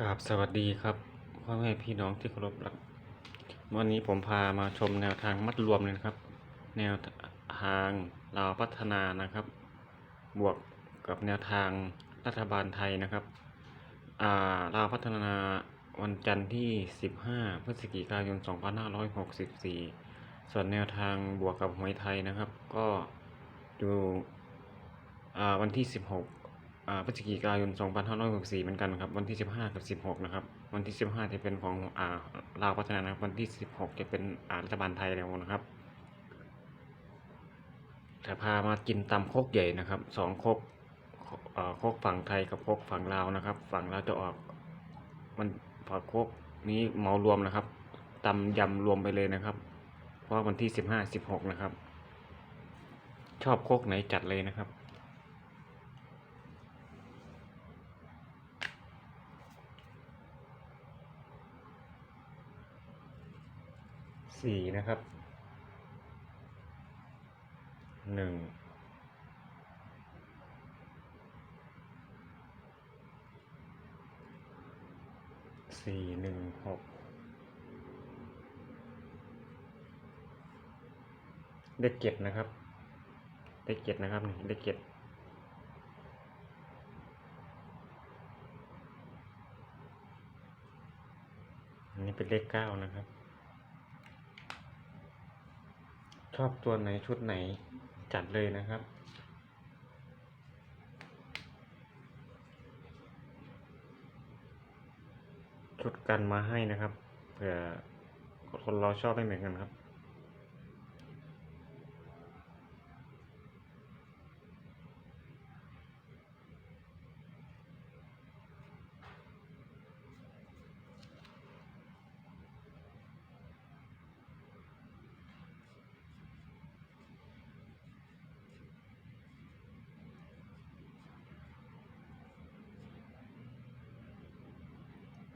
กราบสวัสดีครับพ่อแม่พี่น้องที่เคารพรักวันนี้ผมพามาชมแนวทางมัดรวมเลยนะครับ แนวทางลาวพัฒนานะครับ บวกกับแนวทางรัฐบาลไทยนะครับอ่าลาวพัฒนาวันจันทร์ที่ 15 พฤศจิกายน 2564 ส่วนแนวทางบวกกับหวยไทยนะครับ ก็อยู่อ่าวันที่ 16 พฤศจิกายน 2564เหมือนกันครับ วันที่ 15 กับ 16 นะครับ วันที่ 15 จะเป็นของอ่าลาวพัฒนานะครับ วันที่ 16 จะเป็นอ่ารัฐบาลไทยแล้วนะครับแต่พามากินตำโคกใหญ่นะครับสองโคกอ่าโคกฝั่งไทยกับโคกฝั่งลาวนะครับ ฝั่งลาวจะออกมันฝั่งโคกนี้เหมารวมนะครับตำยำรวมไปเลยนะครับ เพราะวันที่ 15 16 นะครับ ชอบโคกไหนจัดเลยนะครับ สี่นะครับหนึ่งสี่หนึ่งหกเลขเจ็ดนะครับเลขเจ็ดนะครับนี่เลขเจ็ดอันนี้เป็นเลขเก้านะครับ ชอบตัวไหนชุดไหนจัดเลยนะครับ ชุดกันมาให้นะครับเผื่อคนเราชอบไม่เหมือนกันครับ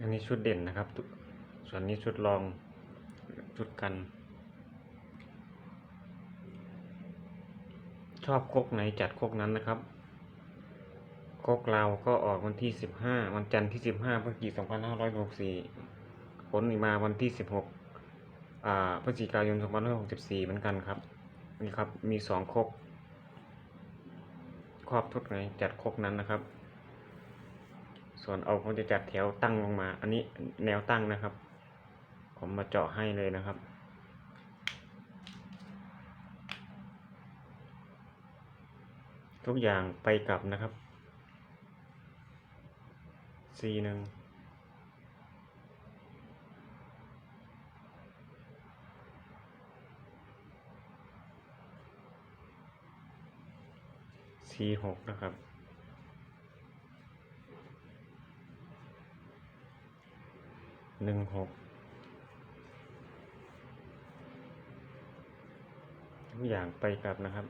อันนี้ชุดเด่นนะครับ ส่วนนี้ชุดรองชุดกัน ชอบโคกไหนจัดโคกนั้นนะครับโคกเราวก็ออกวันที่สิบห้าวันจันทร์ที่สิบห้าพฤศจิกายนสองพันห้าร้อยหกสี่ผลมาวันที่สิบหกพฤศจิกายนสองพันห้าร้อยหกสิบสี่เหมือนกันครับนี่ครับมีสองโคกครอบทุกไหนจัดโคกนั้นนะครับ ส่วนเอาผมจะจัดแถวตั้งลงมา อันนี้แนวตั้งนะครับ ผมมาเจาะให้เลยนะครับ ทุกอย่างไปกลับนะครับ C หนึ่ง C หกนะครับ หนึ่งหกทุกอย่างไปกลับนะครับ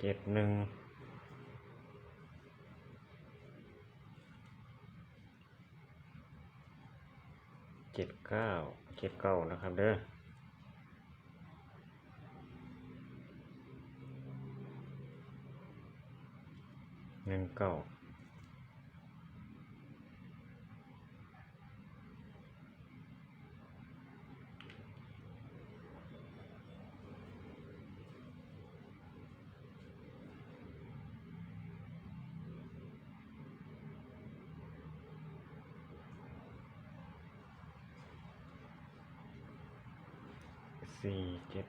เจ็ดหนึ่งเจ็ดเก้าเจ็ดเก้านะครับเด้อหนึ่งเก้า สี่เจ็ด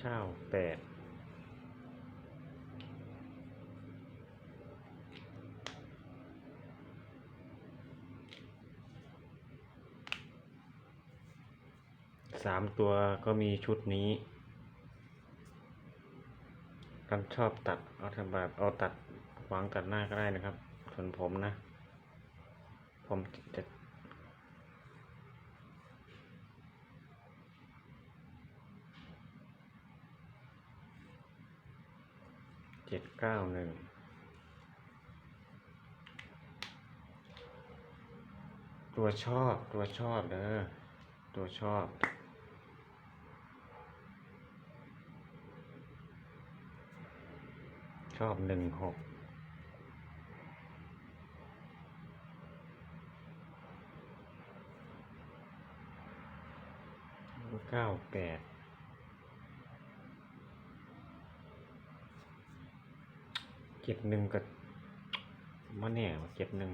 เก้าแปดสามตัวก็มีชุดนี้กันชอบตัดเอาทำแบบเอาตัด วางตัดหน้าก็ได้นะครับ ส่วนผมนะ ผมจะเจ็ดเก้าหนึ่งตัวชอบตัวชอบเด้อตัวชอบชอบหนึ่งหก เก้าแปดเจ็ดหนึ่งกับมันแน่ว่ะเจ็ดหนึ่ง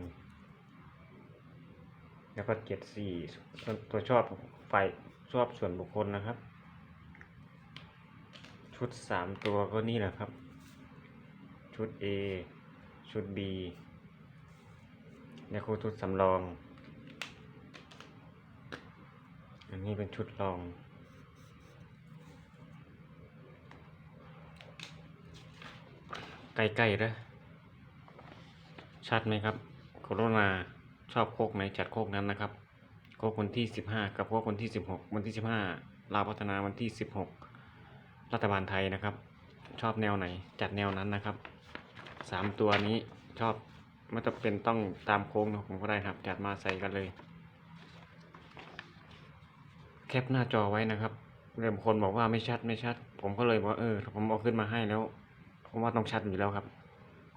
แล้วก็เจ็ดสี่ตัวชอบฝ่ายชอบส่วนบุคคลนะครับ ชุดสามตัวก็นี่แหละครับ ชุด A ชุด B แล้วก็ชุดสำรอง อันนี้เป็นชุดรอง ใกล้ๆนะชัดไหมครับ โคโรนาชอบโคกไหนจัดโคกนั้นนะครับ โคกวันที่สิบห้ากับโคกวันที่สิบหกวันที่สิบห้าลาวพัฒนาวันที่สิบหกรัฐบาลไทยนะครับ ชอบแนวไหนจัดแนวนั้นนะครับสามตัวนี้ชอบไม่จำเป็นต้องตามโค้งนะผมก็ได้ครับ จัดมาใส่กันเลย แคปหน้าจอไว้นะครับเริ่มคนบอกว่าไม่ชัดไม่ชัด ผมก็เลยบอกว่าเออผมเอาขึ้นมาให้แล้ว ผมว่าต้องชัดอยู่แล้วครับ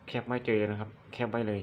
แคปไว้เจอนะครับ แคปไว้เลย